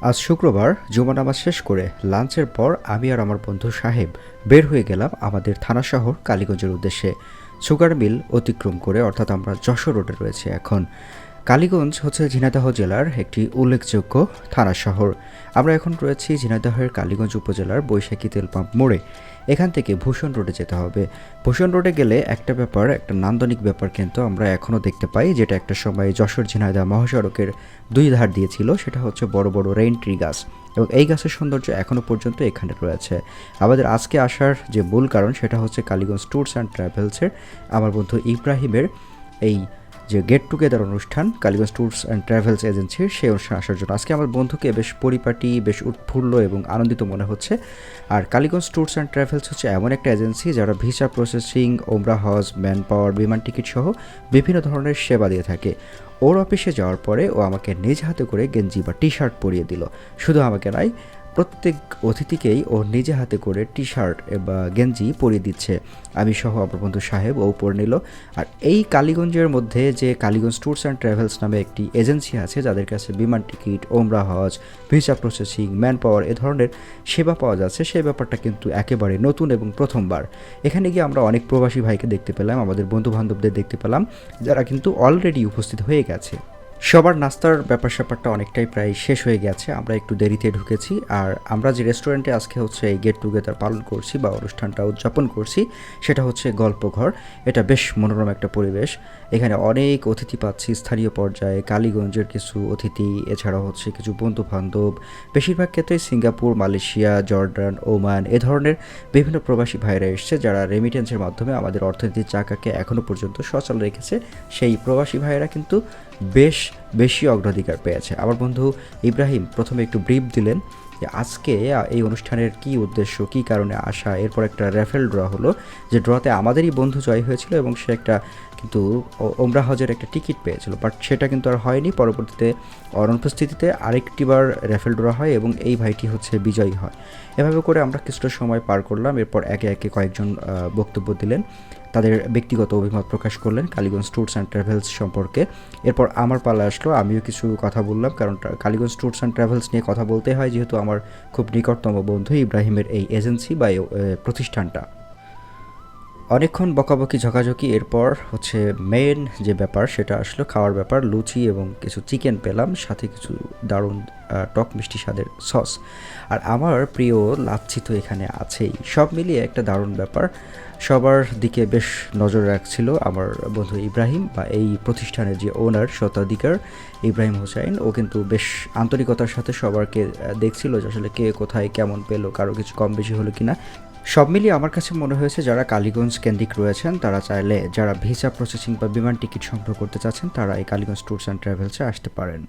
আজ শুক্রবার জুমা নামাজ শেষ করে লাঞ্চের পর আমি আর আমার বন্ধু সাহেব বের হয়ে গেলাম আমাদের থানা শহর কালীগঞ্জের উদ্দেশ্যে। সুগার মিল অতিক্রম করে অর্থাৎ আমরা যশোর রোডে রয়েছে এখন। কালীগঞ্জ হচ্ছে ঝিনাইদহ জেলার একটি উল্লেখযোগ্য থানা শহর। আমরা এখন রয়েছি ঝিনাইদহের কালীগঞ্জ উপজেলার বৈশাখী তেল পাম্প মোড়ে। এখান থেকে ভূষণ রোডে যেতে হবে। ভূষণ রোডে গেলে একটা ব্যাপার, একটা নান্দনিক ব্যাপার কিন্তু আমরা এখনও দেখতে পাই, যেটা একটা সময় যশোর ঝিনাইদহ মহাসড়কের দুই ধার দিয়েছিল, সেটা হচ্ছে বড় বড় রেইন ট্রি গাছ। এবং এই গাছের সৌন্দর্য এখনও পর্যন্ত এখানে রয়েছে। আমাদের আজকে আসার যে মূল কারণ, সেটা হচ্ছে কালীগঞ্জ ট্যুরস অ্যান্ড ট্রাভেলসের, আমার বন্ধু ইব্রাহিমের এই যে গেট টুগেদার অনুষ্ঠান কালীগঞ্জ ট্যুরস অ্যান্ড ট্রাভেলস এজেন্সির সেই অনুষ্ঠানে আসার জন্য। আজকে আমার বন্ধুকে বেশ পরিপাটি, বেশ উৎফুল্ল এবং আনন্দিত মনে হচ্ছে। আর কালীগঞ্জ ট্যুরস অ্যান্ড ট্রাভেলস হচ্ছে এমন একটা এজেন্সি যারা ভিসা প্রসেসিং ওমরা হজ ম্যান পাওয়ার বিমান টিকিট সহ বিভিন্ন ধরনের সেবা দিয়ে থাকে। ওর অফিসে যাওয়ার পরে ও আমাকে নিজ হাতে করে গেঞ্জি বা টি শার্ট পরিয়ে দিল। শুধু আমাকে নয় প্রত্যেক অতিথিকেই ও নিজে হাতে করে টি শার্ট বা গেঞ্জি পরিয়ে দিচ্ছে। আমি সহ আমার বন্ধু সাহেব ও পরে নিল। আর এই কালীগঞ্জের মধ্যে যে কালীগঞ্জ ট্যুরস অ্যান্ড ট্রাভেলস নামে একটি এজেন্সি আছে, যাদের কাছে বিমান টিকিট, ওমরা হজ, ভিসা প্রসেসিং ম্যান পাওয়ার এ ধরনের সেবা পাওয়া যাচ্ছে, সেই ব্যাপারটা কিন্তু একেবারে নতুন এবং প্রথমবার। এখানে গিয়ে আমরা অনেক প্রবাসী ভাইকে দেখতে পেলাম, আমাদের বন্ধু বান্ধবদের দেখতে পেলাম, যারা কিন্তু অলরেডি উপস্থিত হয়ে গেছে। সবার নাস্তার ব্যাপার স্যাপারটা অনেকটাই প্রায় শেষ হয়ে গেছে। আমরা একটু দেরিতে ঢুকেছি আর আমরা যে রেস্টুরেন্টে আজকে হচ্ছে এই গেট টুগেদার পালন করছি বা অনুষ্ঠানটা উদযাপন করছি, সেটা হচ্ছে গল্পঘর। এটা বেশ মনোরম একটা পরিবেশ। এখানে অনেক অতিথি পাচ্ছি, স্থানীয় পর্যায়ে কালীগঞ্জের কিছু অতিথি এছাড়া হচ্ছে কিছু বন্ধু বান্ধব বেশিরভাগ ক্ষেত্রেই সিঙ্গাপুর, মালয়েশিয়া, জর্ডান, ওমান এ ধরনের বিভিন্ন প্রবাসী ভাইরা এসছে, যারা রেমিটেন্সের মাধ্যমে আমাদের অর্থনীতির চাকাকে এখনও পর্যন্ত সচল রেখেছে। সেই প্রবাসী ভাইয়েরা কিন্তু বেশ বেশি অগ্রাধিকার পেয়েছে। আমার বন্ধু ইব্রাহিম প্রথমে একটু ব্রিফ দিলেন যে আজকে এই অনুষ্ঠানের কি উদ্দেশ্য, কি কারণে আসা? এরপর একটা রেফেল ড্র হলো, যে ড্রতে আমাদেরই বন্ধু জয় হয়েছিল এবং সে একটা কিন্তু ওমরা হজের একটা টিকিট পেয়েছিল। বাট সেটা কিন্তু আর হয়নি। পরবর্তীতে অনুপস্থিতিতে আরেকটিবার রেফেল ড্র হয় এবং এই ভাইটি হচ্ছে বিজয়ী হয়। এভাবে করে আমরা কিছুটা সময় পার করলাম। এরপর একে একে কয়েকজন বক্তব্য দিলেন। তাদের ব্যক্তিগত অভিমত প্রকাশ করলেন কালীগঞ্জ ট্যুরস অ্যান্ড ট্রাভেলস সম্পর্কে। এরপর আমার পালা আসলো, আমিও কিছু কথা বললাম, কারণ কালীগঞ্জ ট্যুরস অ্যান্ড ট্রাভেলস নিয়ে কথা বলতে হয়, যেহেতু আমার খুব নিকটতম বন্ধু ইব্রাহিমের এই এজেন্সি বা প্রতিষ্ঠানটা। অনেকক্ষণ বকাবকি, ঝকাঝকি, এরপর হচ্ছে মেন যে ব্যাপার সেটা আসলো, খাওয়ার ব্যাপার, লুচি এবং কিছু চিকেন পেলাম, সাথে কিছু দারুণ টক মিষ্টি স্বাদের সস আর আমার প্রিয় লাচ্ছি তো এখানে আছেই। সব মিলিয়ে একটা দারুণ ব্যাপার। সবার দিকে বেশ নজর রাখছিল আমার বন্ধু ইব্রাহিম বা এই প্রতিষ্ঠানের যে ওনার শতাধিকার ইব্রাহিম হোসাইন। ও কিন্তু বেশ আন্তরিকতার সাথে সবারকে দেখছিল যে আসলে কে কোথায়, কেমন পেল, কারও কিছু কম বেশি হলো কিনা। সব মিলিয়ে আমার কাছে মনে হয়েছে যারা কালীগঞ্জ কেন্দ্রিক রয়েছেন, তারা চাইলে যারা ভিসা প্রসেসিং বা বিমান টিকিট সংগ্রহ করতে চাচ্ছেন, তারা এই কালীগঞ্জ ট্যুরস অ্যান্ড ট্রাভেলসে আসতে পারেন।